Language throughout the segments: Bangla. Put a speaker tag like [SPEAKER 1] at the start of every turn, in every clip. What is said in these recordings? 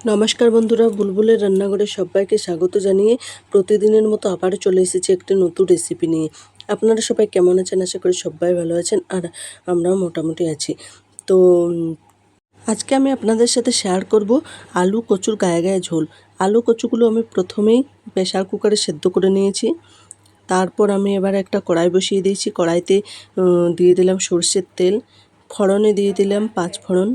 [SPEAKER 1] নমস্কার বন্ধুরা, বুলবুলের রান্নাঘরে সবাইকে স্বাগত জানিয়ে প্রতিদিনের মতো আবার চলে এসেছি একটি নতুন রেসিপি নিয়ে। আপনারা সবাই কেমন আছেন? আশা করি সবাই ভালো আছেন আর আমরাও মোটামুটি আছি। তো, আজকে আমি আপনাদের সাথে শেয়ার করব আলু কচুর গায়ে গায়ে ঝোল। আলু কচুগুলো আমি প্রথমেই প্রেশার কুকারে সেদ্ধ করে নিয়েছি। তারপর আমি এবার একটা কড়াই বসিয়ে দিয়েছি। কড়াইতে দিয়ে দিলাম সর্ষের তেল, ফড়নে দিয়ে দিলাম পাঁচ ফোড়ন।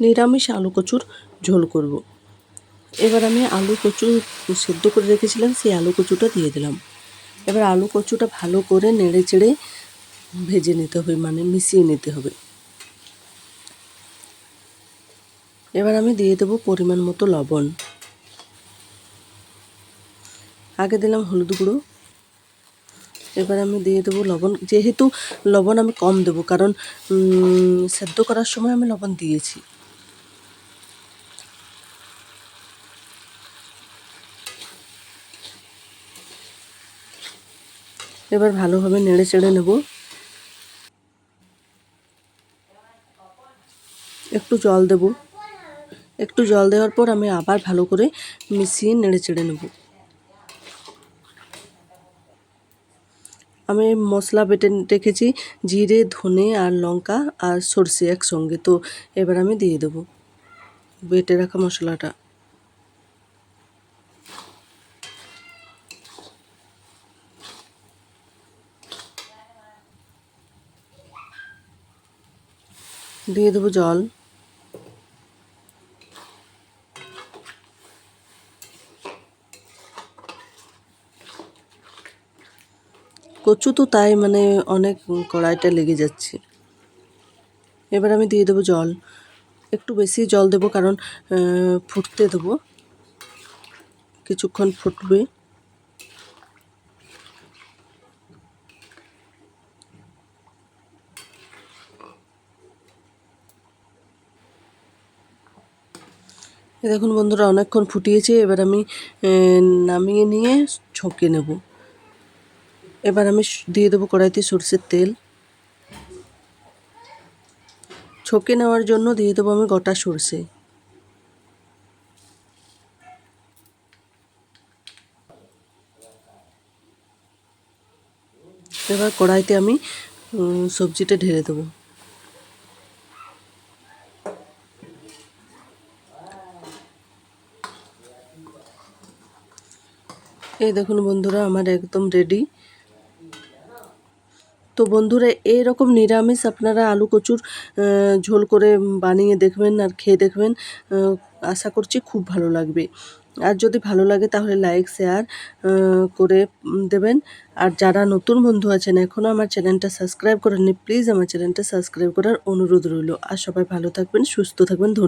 [SPEAKER 1] নিরামিষ আলু কচুর ঝোল করব। এবার আমি আলু কচু সেদ্ধ করে রেখেছিলাম, সেই আলু কচুটা দিয়ে দিলাম। এবার আলু কচুটা ভালো করে নেড়ে চেড়ে ভেজে নিতে হবে মানে মিশিয়ে নিতে হবে। এবার আমি দিয়ে দেবো পরিমাণ মতো লবণ। আগে দিলাম হলুদ গুঁড়ো। এবার আমি দিয়ে দেবো লবণ। যেহেতু লবণ আমি কম দেবো, কারণ সেদ্ধ করার সময় আমি লবণ দিয়েছি। এবার ভালোভাবে নেড়ে চেড়ে নেব। একটু জল দেব। একটু জল দেওয়ার পর আমি আবার ভালো করে মিশিয়ে নেড়ে চেড়ে নেব। আমি মশলা বেটে রেখেছি জিরে, ধনে আর লঙ্কা আর সর্ষে একসঙ্গে। তো এবার আমি দিয়ে দেবো। বেটে রাখা মশলাটা। দিয়ে দেবো জল। কচু তো তাই মানে অনেক কড়াইটা লেগে যাচ্ছে। এবার আমি দিয়ে দেবো জল। একটু বেশি জল দেবো কারণ ফুটতে দেবো। কিছুক্ষণ ফুটবে। দেখুন বন্ধুরা, অনেকক্ষণ ফুটিয়েছে, এবার আমি নামিয়ে নিয়ে ছকে নেব। এবার আমি দিয়ে দেবো কড়াইতে সরষের তেল। ছকে নেওয়ার জন্য দিয়ে দেবো আমি গোটা সরষে। এবার কড়াইতে আমি সবজিটা ঢেলে দেবো। এই দেখুন বন্ধুরা, আমার একদম রেডি তো বন্ধুরা, এইরকম নিরামিষ আপনারা আলু কচুর ঝোল করে বানিয়ে দেখবেন আর খেয়ে দেখবেন আশা করছি খুব ভালো লাগবে। আর যদি ভালো লাগে তাহলে লাইক শেয়ার করে দেবেন। আর যারা নতুন বন্ধু আছেন এখনও আমার চ্যানেলটা সাবস্ক্রাইব করেননি প্লিজ আমার চ্যানেলটা সাবস্ক্রাইব করার অনুরোধ রইল। আর সবাই ভালো থাকবেন, সুস্থ থাকবেন, ধন্যবাদ।